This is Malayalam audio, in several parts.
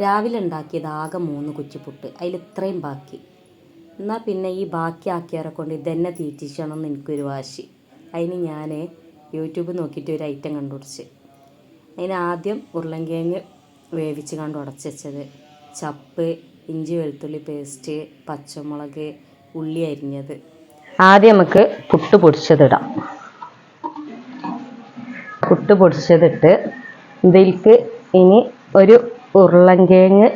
രാവിലെ ഉണ്ടാക്കിയത് ആകെ മൂന്ന് കുച്ചിപ്പുട്ട്. അതിൽ ഇത്രയും ബാക്കി. എന്നാൽ പിന്നെ ഈ ബാക്കി ആക്കിയവരെ കൊണ്ട് ഇതന്നെ തീറ്റിച്ചണം എന്ന് എനിക്കൊരു വാശി. അതിന് ഞാൻ യൂട്യൂബ് നോക്കിയിട്ട് ഒരു ഐറ്റം കണ്ടുപിടിച്ച്. അതിന് ആദ്യം ഉരുളൻകിഴങ്ങ് വേവിച്ച് കണ്ട് ഉടച്ച് വെച്ചത്. ചപ്പ് ഇഞ്ചി വെളുത്തുള്ളി പേസ്റ്റ് പച്ചമുളക് ഉള്ളി അരിഞ്ഞത്. ആദ്യം നമുക്ക് പുട്ട് പൊടിച്ചതിടാം. പുട്ട് പൊടിച്ചതിട്ട് ഇതിലേക്ക് ഇനി ഒരു ഉരുളൻകിഴങ്ങ്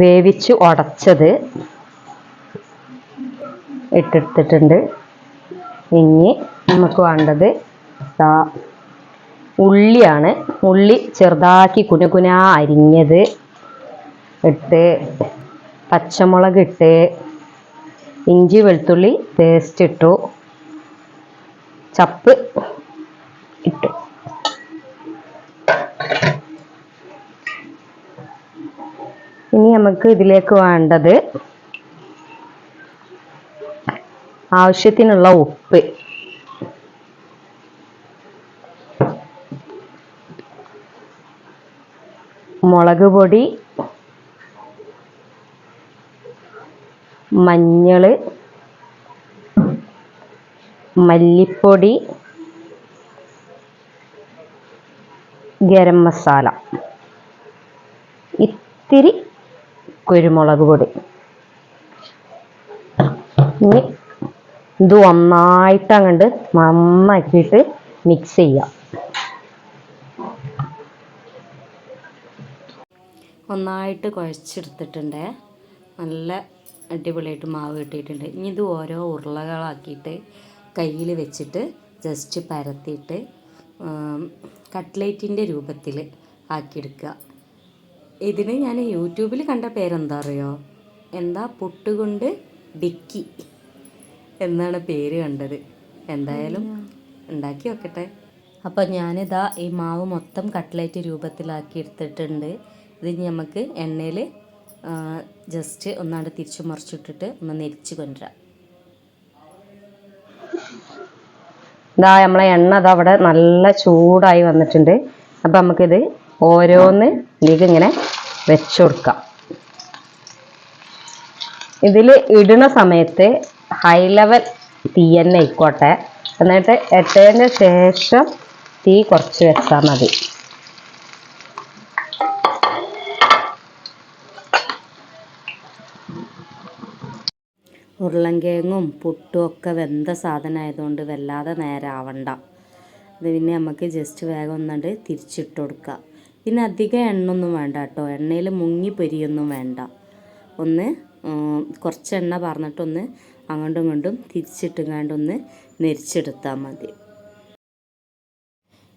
വേവിച്ച് ഉടച്ചത് ഇട്ടെടുത്തിട്ടുണ്ട്. ഇനി നമുക്ക് വേണ്ടത് ഉള്ളിയാണ്. ഉള്ളി ചെറുതാക്കി കുനുകുന അരിഞ്ഞത് ഇട്ട് പച്ചമുളക് ഇട്ട് ഇഞ്ചി വെളുത്തുള്ളി പേസ്റ്റ് ഇട്ടു ചപ്പ് ഇട്ടു. ഇനി നമുക്ക് ഇതിലേക്ക് വേണ്ടത് ആവശ്യത്തിനുള്ള ഉപ്പ്. മുളക് പൊടി മഞ്ഞൾ മല്ലിപ്പൊടി ഗരം മസാല. ഇത്തിരി കുരുമുളക് പൊടി. ഇനി ഇത് ഒന്നായിട്ട് അങ്ങോട്ട് നന്നാക്കിയിട്ട് മിക്സ് ചെയ്യാം. ഒന്നായിട്ട് കുഴച്ചെടുത്തിട്ടുണ്ട്. നല്ല അടിപൊളിയായിട്ട് മാവ് കിട്ടിയിട്ടുണ്ട്. ഇനി ഇത് ഓരോ ഉരുളകളാക്കിയിട്ട് കയ്യിൽ വെച്ചിട്ട് ജസ്റ്റ് പരത്തിയിട്ട് കട്ട്ലേറ്റിന്റെ രൂപത്തിൽ ആക്കിയെടുക്കുക. ഇതിന് ഞാൻ യൂട്യൂബിൽ കണ്ട പേരെന്താ അറിയോ? എന്താ പുട്ടുകൊണ്ട് ഡിക്കി എന്നാണ് പേര് കണ്ടത്. എന്തായാലും ഉണ്ടാക്കി വെക്കട്ടെ അപ്പോൾ ഞാനിതാ ഈ മാവ് മൊത്തം കട്ട്ലേറ്റ് രൂപത്തിലാക്കി എടുത്തിട്ടുണ്ട്. ഇത് നമുക്ക് എണ്ണയിൽ ജസ്റ്റ് ഒന്നാണ്ട് തിരിച്ചു മറിച്ചിട്ടിട്ട് ഒന്ന് നെരിച്ച് കൊണ്ടുവരാം. ഇതാ നമ്മളെ എണ്ണ അതവിടെ അവിടെ നല്ല ചൂടായി വന്നിട്ടുണ്ട്. അപ്പം നമുക്കിത് ഓരോന്ന് ഇതിലേക്ക് ഇങ്ങനെ വെച്ചു കൊടുക്കാം. ഇതിൽ ഇടുന്ന സമയത്ത് ഹൈ ലെവൽ തീ തന്നെ ആയിക്കോട്ടെ. എന്നിട്ട് ഇട്ടതിന് ശേഷം തീ കുറച്ച് വെച്ചാൽ മതി. ഉരുളൻകിഴങ്ങും പുട്ടും ഒക്കെ വെന്ത സാധനമായതുകൊണ്ട് വല്ലാതെ നേരാവണ്ട. ഇത് പിന്നെ നമുക്ക് ജസ്റ്റ് വേഗം ഒന്നുകൊണ്ട് തിരിച്ചിട്ട് കൊടുക്കുക പിന്നെ അധികം എണ്ണൊന്നും വേണ്ട കേട്ടോ. എണ്ണയിൽ മുങ്ങി പൊരിയൊന്നും വേണ്ട. ഒന്ന് കുറച്ച് എണ്ണ പറഞ്ഞിട്ടൊന്ന് അങ്ങോട്ടും ഇങ്ങോട്ടും തിരിച്ചിട്ടുങ്ങാണ്ടൊന്ന് നെരിച്ചെടുത്താൽ മതി.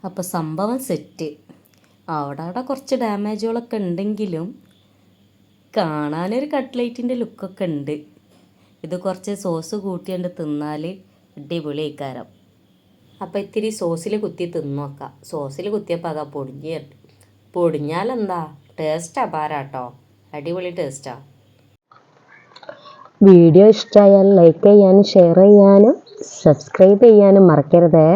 അപ്പോൾ സംഭവം സെറ്റ്. അവിടെ അവിടെ കുറച്ച് ഡാമേജുകളൊക്കെ ഉണ്ടെങ്കിലും കാണാനൊരു കട്ട്ലേറ്റിന്റെ ലുക്കൊക്കെ ഉണ്ട്. ഇത് കുറച്ച് സോസ് കൂട്ടിയണ്ട് തിന്നാൽ അടിപൊളി ആയിക്കാരം. അപ്പോൾ ഇത്തിരി സോസിൽ കുത്തി തിന്നോക്കാം. സോസിൽ കുത്തിയപ്പോൾ അതാ പൊടിഞ്ഞ് പൊടിഞ്ഞാലെന്താ? ടേസ്റ്റ് അപാരാട്ടോ അടിപൊളി ടേസ്റ്റാ വീഡിയോ ഇഷ്ടമായാൽ ലൈക്ക് ചെയ്യാനും ഷെയർ ചെയ്യാനും സബ്സ്ക്രൈബ് ചെയ്യാനും മറക്കരുതേ.